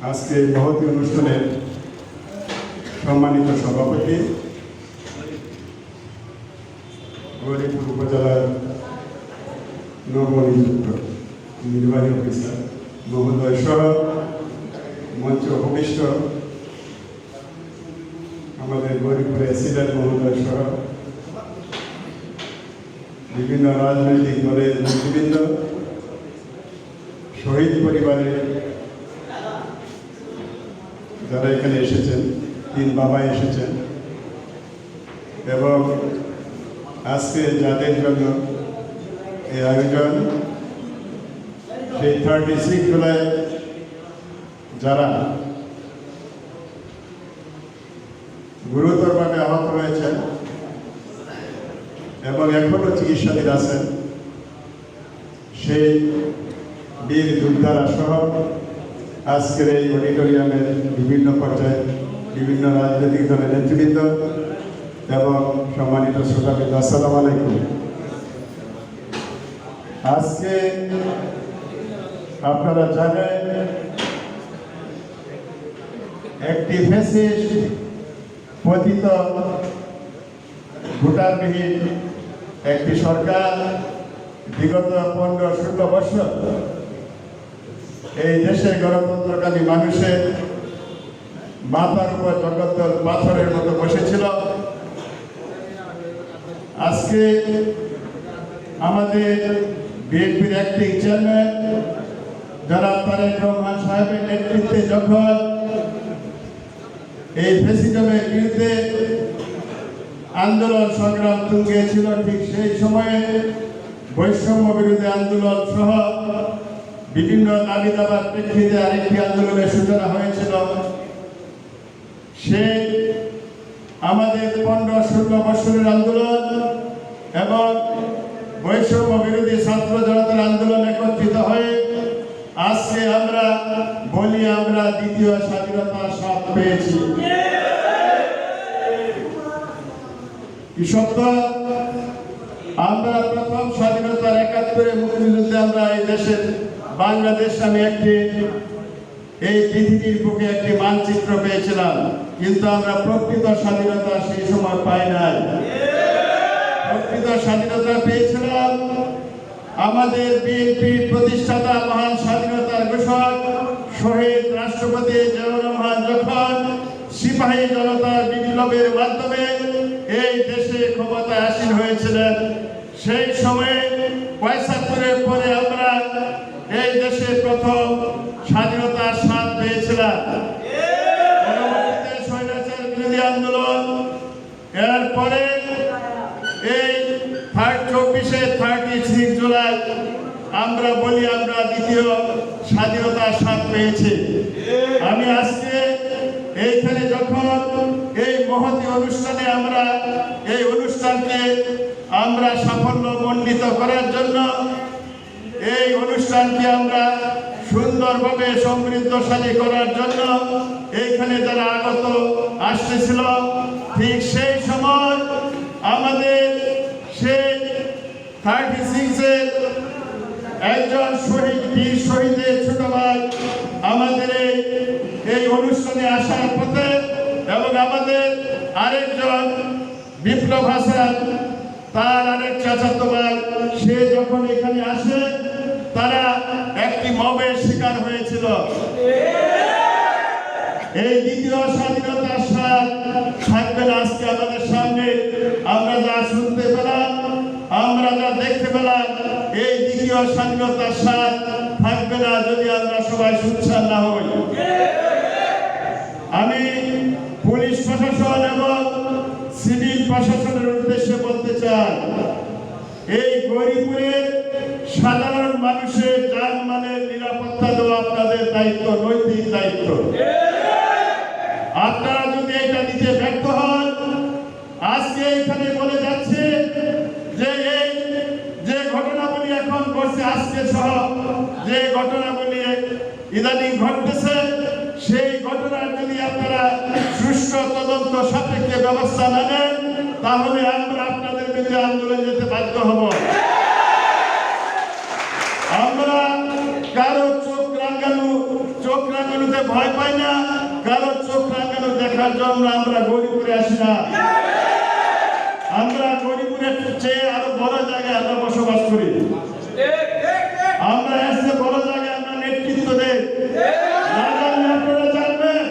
আজকে মহতী অনুষ্ঠানের সম্মানিত সভাপতি, গৌরীপুর উপজেলার নবনিযুক্ত নির্বাহী অফিসার মহোদয় সহ মঞ্চ উপবিষ্ট আমাদের গৌরীপুর এসিডেন্ট মহোদয় সহ বিভিন্ন রাজনৈতিক দলের নেতৃবৃন্দ, শহীদ পরিবারের যারা এখানে এসেছেন, তিন বাবা এসেছেন। এবং আজকে যাদের জন্য এই আয়োজন, সেই থার্টি সিক্স জুলাই যারা গুরুতরভাবে আহত হয়েছেন এবং এখনও চিকিৎসাধীন আছেন, সেই বীর যোদ্ধারা সহ আজকের এই অডিটোরিয়ামের বিভিন্ন পর্যায়ে বিভিন্ন রাজনৈতিক দলের নেতৃবৃন্দ এবং সম্মানিত শ্রোতাবৃন্দ, আসসালামু আলাইকুম। আজকে আপনারা জানেন, একটি ফেসিস্ট পতিত ভোটারবিহীন একটি সরকার বিগত পনেরো ষোলো বছর এই দেশের গণতন্ত্রকামী মানুষের মাথার উপর জগদ্দল পাথরের মতো বসেছিল। আজকে আমাদের বিএনপির অ্যাক্টিং চেয়ারম্যান যারা তারেক রহমান সাহেবের নেতৃত্বে যখন এই ফেসিজমের বিরুদ্ধে আন্দোলন সংগ্রাম তুঙ্গিয়েছিল, ঠিক সেই সময়ে বৈষম্য বিরোধী আন্দোলন সহ বিভিন্ন দাবি দাবার প্রেক্ষিতে আরেকটি আন্দোলনের সূচনা হয়েছিল। সে আমাদের পনেরো ষোলো বছরের আন্দোলন এবং বৈষম্য বিরোধী ছাত্র জনতার আন্দোলন একত্রিত হয়ে আজকে আমরা বলি আমরা দ্বিতীয় স্বাধীনতার স্বাদ পেয়েছি। সত্য আমরা প্রথম স্বাধীনতার একাত্তরে মুক্তিযুদ্ধে আমরা এই দেশের বাংলাদেশ নামে একটি, এই পৃথিবীর বুকে একটি মানচিত্র পেয়েছিলাম। কিন্তু আমরা প্রকৃত স্বাধীনতা সেই সময় পাই নাই। প্রকৃত স্বাধীনতা পেয়েছিলাম আমাদের বিএনপি প্রতিষ্ঠাতা মহান স্বাধীনতার ঘোষক, শহীদ রাষ্ট্রপতি জিয়াউর যখন সিপাহী জনতার বিপ্লবের মাধ্যমে এই দেশে ক্ষমতায় আসীন হয়েছিলেন, সেই সময়ে পঁয়ষট্টির পরে আমরা এই দেশে প্রথম স্বাধীনতার স্বাদ পেয়েছিলাম। আন্দোলন। এই চব্বিশে আমরা বলি আমরা দ্বিতীয় স্বাধীনতার স্বাদ পেয়েছি। আমি এইখানে যখন এই অনুষ্ঠানে আমরা এই অনুষ্ঠানকে আমরা সাফল্য মণ্ডিত করার জন্য এই অনুষ্ঠানকে আমরা সুন্দরভাবে সমৃদ্ধশালী করার জন্য এইখানে যারা আগত আসতেছিল, ঠিক সেই সময় আমাদের সেই থার্টি সিক্সের একজন শহীদ, বীর শহীদের ছোট ভাই আমাদের এই অনুষ্ঠানে আসার পথে এবং আমাদের আরেকজন বিপ্লব হাসান, তার আরেক চাচাতো ভাই, সে যখন এখানে আসে তারা একটি মবের শিকার হয়েছিল। এই দ্বিতীয় স্বাধীনতার স্বাদ থাকবে না আজকে আমাদের সামনে। আমরা যা শুনতে পেলাম, আমরা যা দেখতে পেলাম, এই দ্বিতীয় স্বাধীনতার স্বাদ থাকবে না যদি আমরা সবাই সুচ্ছার না হই। আমি পুলিশ প্রশাসন এবং সিভিল প্রশাসনের উদ্দেশ্যে বলতে চাই, এই গরিপুরের সাধারণ মানুষের যানমালের নিরাপত্তা দেওয়া আপনাদের দায়িত্ব, নৈতিক দায়িত্ব। আপনারা যদি এটা দিতে ব্যর্থ হন, আজকে এখানে বলে যাচ্ছে যে এই যে ঘটনাগুলি এখন ঘটছে আজকে সহ, যে ঘটনাগুলি ইদানিং ঘটতেছে, সেই ঘটনার যদি আপনারা সুষ্ঠু তদন্ত সাপেক্ষে ব্যবস্থা না নেন, তাহলে আমরা আপনাদের বিরুদ্ধে আন্দোলন যেতে বাধ্য হব আমরা কারও চোখ রাঙানো, চোখ রাঙানোতে ভয় পাই না, কারও চোখ রাঙানো দেখার জন্য আমরা গরিবপুরে আসি না। আমরা গরিবপুরের চেয়ে আরও বড় জায়গায় আমরা বসবাস করি আমরা এসে বড় জায়গায় আমরা নেতৃত্ব দেই না জানলে আপনারা জানবেন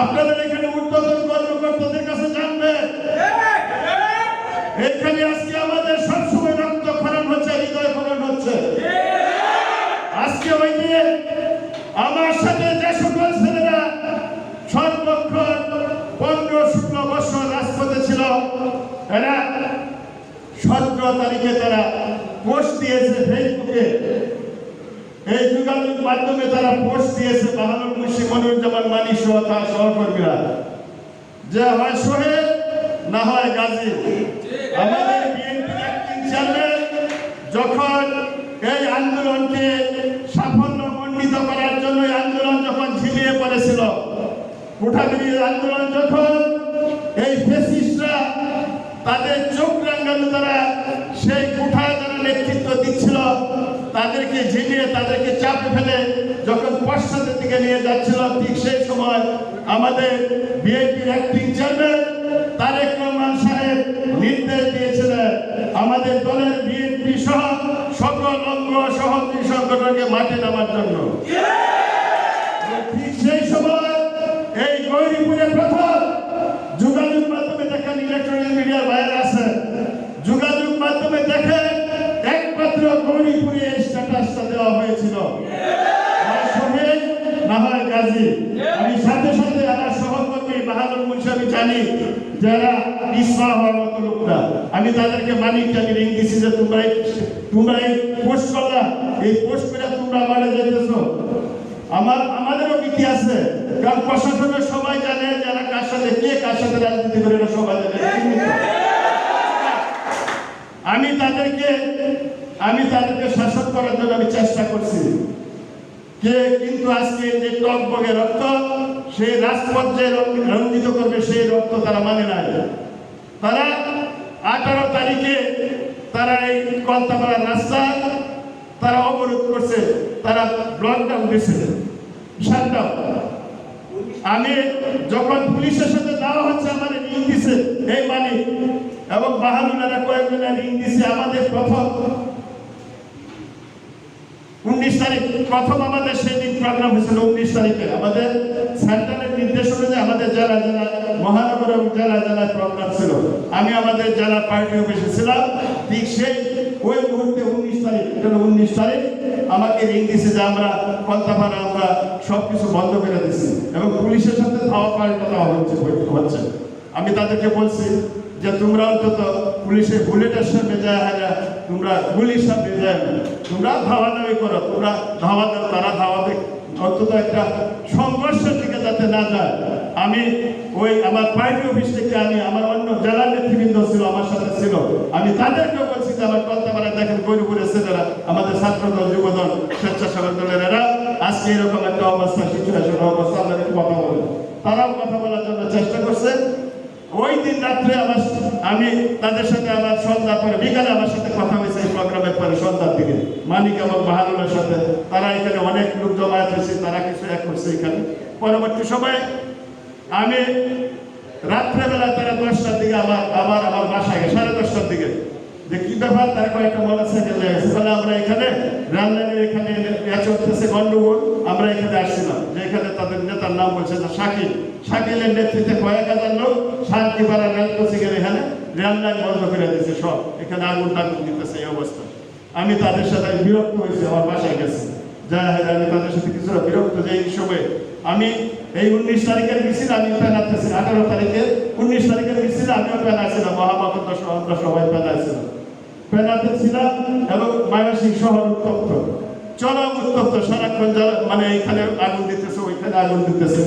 আপনাদের এখানে উদ্বোধন কর্মকর্তাদের কাছে জানবেন এখানে আজকে আমাদের সবসময় রক্ত খরণ হচ্ছে হৃদয় খরণ হচ্ছে আজকে ওই দিন আমার সাথে যে সকল ছেলেরা সর্বক্ষণ পনেরো ষোলো বছর রাজপথে ছিল এরা সতেরো তারিখে তারা পোস্ট দিয়েছে ফেসবুকে। এই যোগাযোগ মাধ্যমে তারা পোস্ট দিয়েছে সহ তার সহকর্মীরা। যে হয় না হয় গাজী। আমাদের অ্যাক্টিং চেয়ারম্যান যখন এই আন্দোলনকে সাফল্য মণ্ডিত করার জন্য আন্দোলন যখন ঝিমিয়ে পড়েছিল আন্দোলন যখন এই ফেসিস্টরা তাদের চোখ রাঙ্গানো দ্বারা সেই কোঠায় যারা নেতৃত্ব দিচ্ছিল, তাদেরকে ঝিমিয়ে তাদেরকে চাপে ফেলে যখন পশ্চাতের দিকে নিয়ে যাচ্ছিল, ঠিক সেই সময় আমাদের বিএনপির অ্যাক্টিং চেয়ারম্যান তারেক রহমান সাহেব নির্দেশ দিয়েছিলেন, আমাদের দলের বিএনপি সহ সকল অঙ্গ সহযোগী সংগঠনকে মাঠে নামার জন্য ঠিক সেই সময় এই গৌরীপুরে প্রথম যোগাযোগ মাধ্যমে দেখেন ইলেকট্রনিক মিডিয়ার বাইরে আছে যোগাযোগ মাধ্যমে দেখেন একমাত্র গৌরীপুরে এই স্ট্যাটাসটা দেওয়া হয়েছিল হয় সোহেল না হয় গাজী আমি সাথে সাথে আমার সহকর্মী বাহাদুর মুন্সি আমি জানি যারা ইসমা হওয়ার লোকরা। আমি তাদেরকে মানি রিং দিছি যে তোমরা তোমরা এই পোস্ট করলা। এই পোস্ট করে তোমরা যেতেছো। আমার আমাদেরও নীতি আছে। কারণ প্রশাসনের সবাই জানে যারা কার সাথে কে কার সাথে রাজনীতি করে সবাই জানে। আমি তাদেরকে আমি তাদেরকে শাসন করার জন্য আমি চেষ্টা করছি। কে কিন্তু আজকে যে টক বগে রক্ত, সেই রাজপথ রঞ্জিত করবে, সেই রক্ত তারা মানে না। তারা আঠারো তারিখে তারা এই কলতাপাড়ার রাস্তা তারা অবরোধ করছে, তারা লকডাউন দিয়েছে। শাটডাউন আমি যখন পুলিশের সাথে দেওয়া হচ্ছে, আমাদের রিং দিছে এই মানি এবং বাহানুলারা কয়েকজনের রিং দিছে আমাদের প্রথম উনিশ তারিখ, প্রথম আমাদের সেদিন প্রোগ্রাম হয়েছিল উনিশ তারিখে। আমাদের সেন্ট্রালের নির্দেশ অনুযায়ী আমাদের জেলা জেলা, মহানগর এবং জেলা প্রোগ্রাম ছিল। আমি আমাদের জেলা পার্টি অফিসে ছিলাম। ঠিক সেই, ওই মুহূর্তে উনিশ তারিখ, এটা উনিশ তারিখ, আমাকে রিং দিছে যে আমরা কলতাপাড়া আমরা সব কিছু বন্ধ করে দিছি এবং পুলিশের সাথে ধাওয়া পাল্টা হচ্ছে হচ্ছে। আমি তাদেরকে বলছি যে তোমরা অন্তত পুলিশের বুলেটের সামনে যায় হারা তোমরা গুলির সামনে যায় না তোমরা ধাওয়া দাওয়াই করো, তোমরা ধাওয়া দাও তারা ধাওয়াবে অন্তত একটা সংঘর্ষের দিকে যাতে না যায়। আমি ওই আমার পার্টি অফিস থেকে আমি আমার অন্য জেলা নেতৃবৃন্দ ছিল, আমার সাথে ছিল। আমি তাদেরকেও বলছি যে আমার কলতাপাড়া দেখেন গরিপুরের ছেলেরা, আমাদের ছাত্রদল, যুবদল, স্বেচ্ছাসেবক দলের এরা, আজকে এরকম একটা অবস্থা সিচুয়েশন অবস্থা একটু কথা বলব তারাও কথা বলার জন্য চেষ্টা করছে। ওই দিন রাত্রে আমার আমি তাদের সাথে আমার সন্ধ্যা পরে, বিকালে আমার সাথে কথা হয়েছে প্রোগ্রামের পরে সন্ধ্যার দিকে। মানিক এবং বাহাদুরের সাথে তারা এখানে অনেক লোক জমায়েত হয়েছে, তারা কিছু এক করছে এখানে। পরবর্তী সময়ে আমি রাত্রেবেলা তারা দশটার দিকে আমার, আবার আমার বাসায় সাড়ে দশটার দিকে যে কি ব্যাপার তারা কয়েকটা গেছে আমরা এখানে এখানে চলতেছে গন্ডগোল, আমরা এখানে আসছিলাম যে এখানে তাদের নেতার নাম বলছে শাকিল। শাকিলের নেতৃত্বে কয়েক হাজার লোক শান্তিপাড়া এখানে বন্ধ করে দিয়েছে সব। এখানে আগুন টাগুন দিতেছে এই অবস্থা। আমি তাদের সাথে বিরক্ত হয়েছি, আমার বাসায় গেছে। যা আমি তাদের সাথে কিছুটা বিরক্ত যে এই সময় আমি এই উনিশ তারিখের মিছিল আমি প্যান আনতেছি আঠারো তারিখে উনিশ তারিখের মিছিলে আমিও প্যান আসছিলাম মহামাকন্দ আমরা সবাই প্যান আসছিলাম প্যানাতে ছিলাম এবং মায়াসিং শহর উত্তপ্ত। চরম উত্তপ্ত, সারাক্ষণ যারা মানে এখানে আগুন দিতেছে, ওইখানে আগুন দিতেছে।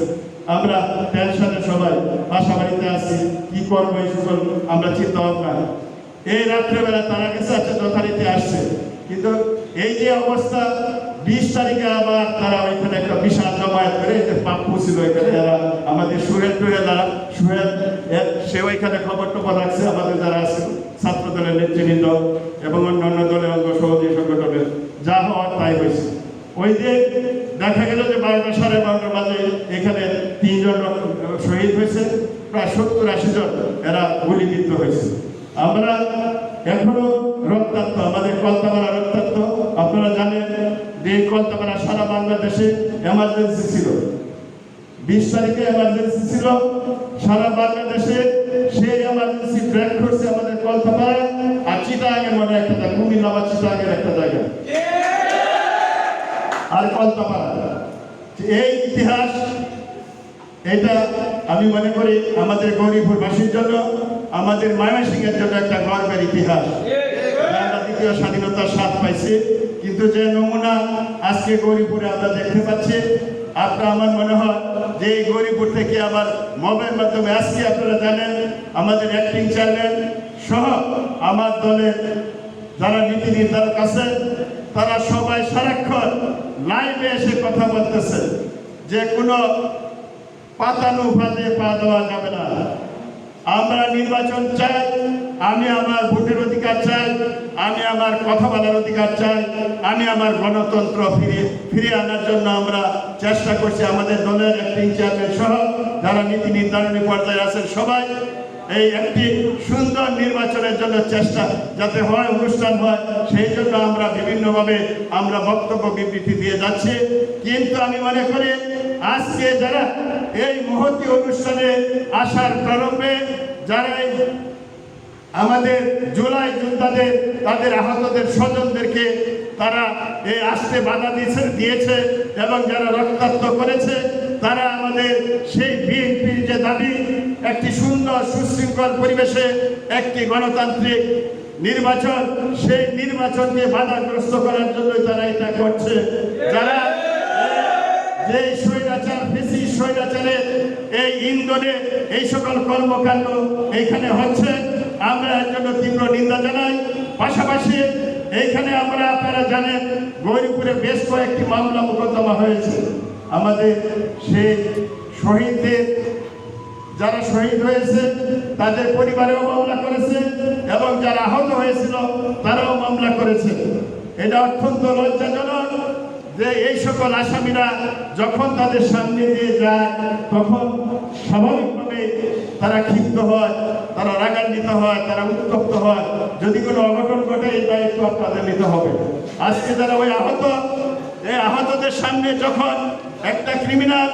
আমরা টেনশনে সবাই বাসা বাড়িতে আছি, কি করব এই সকল, আমরা চিন্তা ভাবনা। এই রাত্রেবেলা তারা কাছে আছে যথারীতি আসছে। কিন্তু এই যে অবস্থা বিশ তারিখে আবার তারা ওইখানে একটা বিশাল জমায়েত করে যে পাপ্পু এখানে এরা আমাদের সুরেন টুরেলা সুরেন এর, সে ওইখানে খবর টবর রাখছে, আমাদের যারা আছে ছাত্র দলের নেতৃবৃন্দ এবং অন্যান্য দলের অঙ্গ সহযোগী সংগঠনের, যা হওয়ার তাই হয়েছে। ওই যে দেখা গেল যে বারোটা সাড়ে বারোটার বাজে, এখানে তিনজন শহীদ হয়েছে, প্রায় সত্তর আশি জন এরা গুলিবিদ্ধ হয়েছে। আমরা এখনও রক্তাক্ত, আমাদের কলতামারা রক্তাক্ত আপনারা জানেন যে কলতামারা সারা বাংলাদেশে এমার্জেন্সি ছিল। বিশ তারিখে এমার্জেন্সি ছিল। সারা বাংলাদেশে সেই এমার্জেন্সি ব্রেক করছে আমাদের কলকাতায় আর চিটাগাঙের মনে একটা জায়গা কুমিল্লা বা চিটাগাঙের একটা জায়গা। আর কলকাতা এই ইতিহাস, এটা আমি মনে করি আমাদের গৌরীপুরবাসীর জন্য, আমাদের ময়মনসিংহের জন্য একটা গর্বের ইতিহাস। আমরা দ্বিতীয় স্বাধীনতার স্বাদ পাইছি। কিন্তু যে নমুনা আজকে গৌরীপুরে আমরা দেখতে পাচ্ছি, আপনার আমার মনে হয় যে এই গৌরীপুর থেকে আবার মবের মাধ্যমে আজকে আপনারা জানেন, আমাদের অ্যাক্টিং চেয়ারম্যান সহ আমার দলের যারা নীতি নির্ধারক আছে, তারা সবাই সারাক্ষণ লাইভে এসে কথা বলতেছে যে কোনো পাতানো ফাঁদে পা দেওয়া যাবে না। আমরা নির্বাচন চাই আমি আমার ভোটের অধিকার চাই, আমি আমার কথা বলার অধিকার চাই, আমি আমার গণতন্ত্র ফিরে ফিরে আনার জন্য আমরা চেষ্টা করছি আমাদের দলের একটি চেয়ারম্যান সহ, যারা নীতি নির্ধারণী পর্যায়ে আছেন সবাই, এই একটি সুন্দর নির্বাচনের জন্য চেষ্টা যাতে হয়, অনুষ্ঠান হয়, সেই জন্য আমরা বিভিন্নভাবে আমরা বক্তব্য বিবৃতি দিয়ে যাচ্ছি। কিন্তু আমি মনে করি, আজকে যারা এই মহতি অনুষ্ঠানে আসার প্রারম্ভে, যারা আমাদের জুলাই যোদ্ধাদের, তাদের আহতদের স্বজনদেরকে তারা এই আসতে বাধা দিয়েছে দিয়েছে এবং যারা রক্তাক্ত করেছে, তারা আমাদের সেই বিএনপির যে দাবি, একটি সুন্দর সুশৃঙ্খল পরিবেশে একটি গণতান্ত্রিক নির্বাচন, সেই নির্বাচনকে বাধাগ্রস্ত করার জন্যই তারা এটা করছে। যারা যে স্বৈরাচার বেশি স্বৈরাচারের এই ইন্ধনে এই সকল কর্মকাণ্ড এইখানে হচ্ছে আমরা এর জন্য তীব্র নিন্দা জানাই। পাশাপাশি এইখানে আমরা আপনারা জানেন, গৌরীপুরে বেশ কয়েকটি মামলা মোকদ্দমা হয়েছে। আমাদের সেই শহীদদের, যারা শহীদ হয়েছে, তাদের পরিবারেও মামলা করেছে এবং যারা আহত হয়েছিল, তারাও মামলা করেছে। এটা অত্যন্ত লজ্জাজনক। যে এই সকল আসামিরা যখন তাদের সামনে দিয়ে যায়, তখন স্বাভাবিকভাবে তারা ক্ষিপ্ত হয়, তারা রাগান্বিত হয়, তারা উত্তপ্ত হয়। যদি কোনো অঘটন ঘটে, এই দায়িত্ব আপনাদের নিতে হবে। আজকে যারা ওই আহত, এই আহতদের সামনে যখন একটা ক্রিমিনাল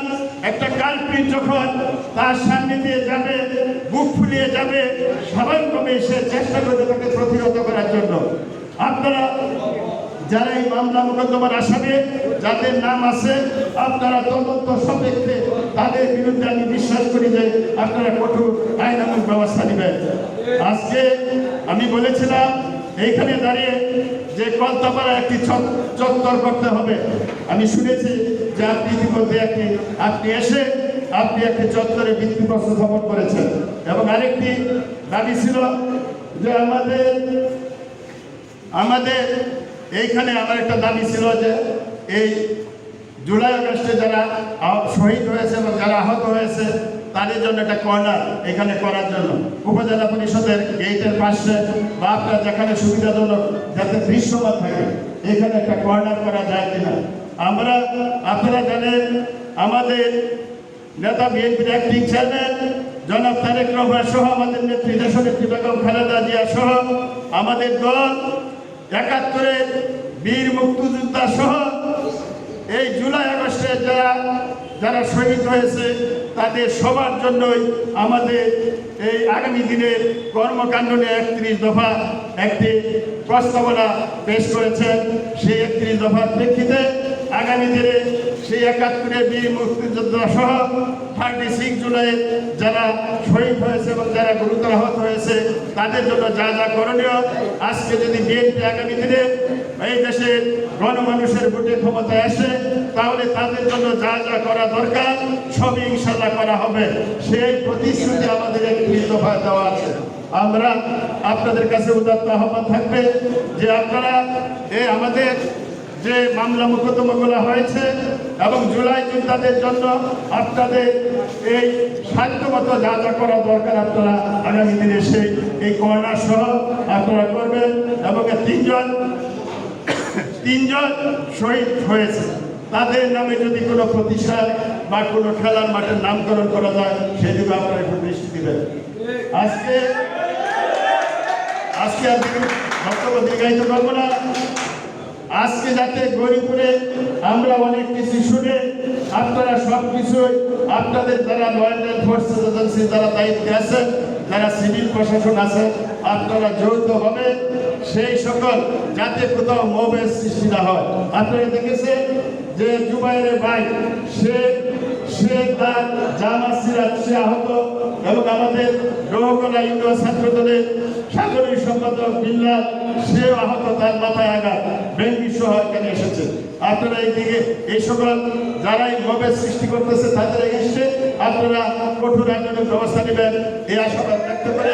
একটা কালপ্রিট যখন তার সামনে দিয়ে যাবে বুক ফুলিয়ে যাবে, স্বাভাবিকভাবে সে চেষ্টা করবে তাকে প্রতিহত করার জন্য। আপনারা যারা এই মামলা মোকদ্দমার আসামে, যাদের নাম আছে, আপনারা তদন্ত সাপেক্ষে তাদের বিরুদ্ধে আমি বিশ্বাস করি যে আপনারা কঠোর আইনানুক ব্যবস্থা নেবেন। আজকে আমি বলেছিলাম, এইখানে দাঁড়িয়ে যে কলতাপাড়া একটি চত- চত্বর করতে হবে। আমি শুনেছি যে আপনি ইতিমধ্যে একটি আপনি এসে আপনি একটি চত্বরে ভিত্তিপ্রস্তর স্থাপন করেছেন। এবং আরেকটি দাবি ছিল যে আমাদের আমাদের এইখানে আমার একটা দাবি ছিল যে এই জুলাই আগস্টে যারা শহীদ হয়েছে এবং যারা আহত হয়েছে, তাদের জন্য একটা কর্নার এখানে করার জন্য। উপজেলা পরিষদের গেটের পাশে বা আপনার যেখানে সুবিধাজনক যাতে দৃশ্যমান থাকে, এখানে একটা কর্নার করা যায় কিনা। আমরা, আপনারা জানেন, আমাদের নেতা বিএনপির অ্যাক্টিং চেয়ারম্যান, জনাব তারেক রহমান সহ আমাদের নেত্রী, দেশনেত্রী বেগম খালেদা জিয়া সহ আমাদের দল একাত্তরের বীর মুক্তিযোদ্ধা সহ এই জুলাই আগস্টে যারা যারা শহীদ হয়েছে, তাদের সবার জন্যই আমাদের এই আগামী দিনের কর্মকাণ্ড নিয়ে একত্রিশ দফা একটি প্রস্তাবনা পেশ করেছেন। সেই একত্রিশ দফার প্রেক্ষিতে আগামী দিনে সেই একাত্তরের বীর মুক্তিযোদ্ধা সহ থার্টি সিক্স জুলাই যারা শহীদ হয়েছে এবং যারা গুরুতর আহত হয়েছে, তাদের জন্য যা যা করণীয়, আজকে যদি বিএনপি আগামী দিনে এই দেশের গণমানুষের ভোটে ক্ষমতায় আসে, তাহলে তাদের জন্য যা যা করা দরকার, সবই ইনশাল্লাহ করা হবে। সেই প্রতিশ্রুতি আমাদের একটি দফায় দেওয়া আছে। আমরা আপনাদের কাছে উদাত্ত আহ্বান থাকবে যে আপনারা, এ আমাদের যে মামলা মোকদ্দমাগুলো হয়েছে এবং জুলাই যোদ্ধাদের জন্য আপনাদের এই সাধ্যমতো যা যা করা দরকার আপনারা আগামী দিনে সেই, এই করোনা সহ আপনারা করবেন এবং তিনজন তিনজন শহীদ হয়েছে। তাদের নামে যদি কোনো প্রতিষ্ঠান বা কোনো খেলার মাঠের নামকরণ করা যায়, সেদিকে আপনারা একটু দৃষ্টি দিবেন। আজকে আজকে আর বক্তব্য দীর্ঘায়িত করব না। আজকে যাতে গরিপুরে আমরা অনেক কিছু শুনে আপনারা সব কিছুই আপনাদের যারা লয়াল ফোর্সেস এজেন্সি যারা দায়িত্বে আছেন, যারা সিভিল প্রশাসন আছে, আপনারা যৌথ হবে। সেই সকল যাতে কোথাও মোবের সৃষ্টি না হয়। আপনারা দেখেছেন যে জুবাইরের ভাই, সে সে তার জামা সিরাজ সে এবং আমাদের রোহকলা ইউনিয়ন ছাত্র দলের আহত, তার মাথায় আঘাত। বেঙ্গি সহ এখানে এসেছে। আপনারা এইদিকে এই সকল যারাই মবের সৃষ্টি করতেছে, তাদের এসে আপনারা কঠোর আন্দোলনের ব্যবস্থা নেবেন। এই আশাবাদ ব্যক্ত করে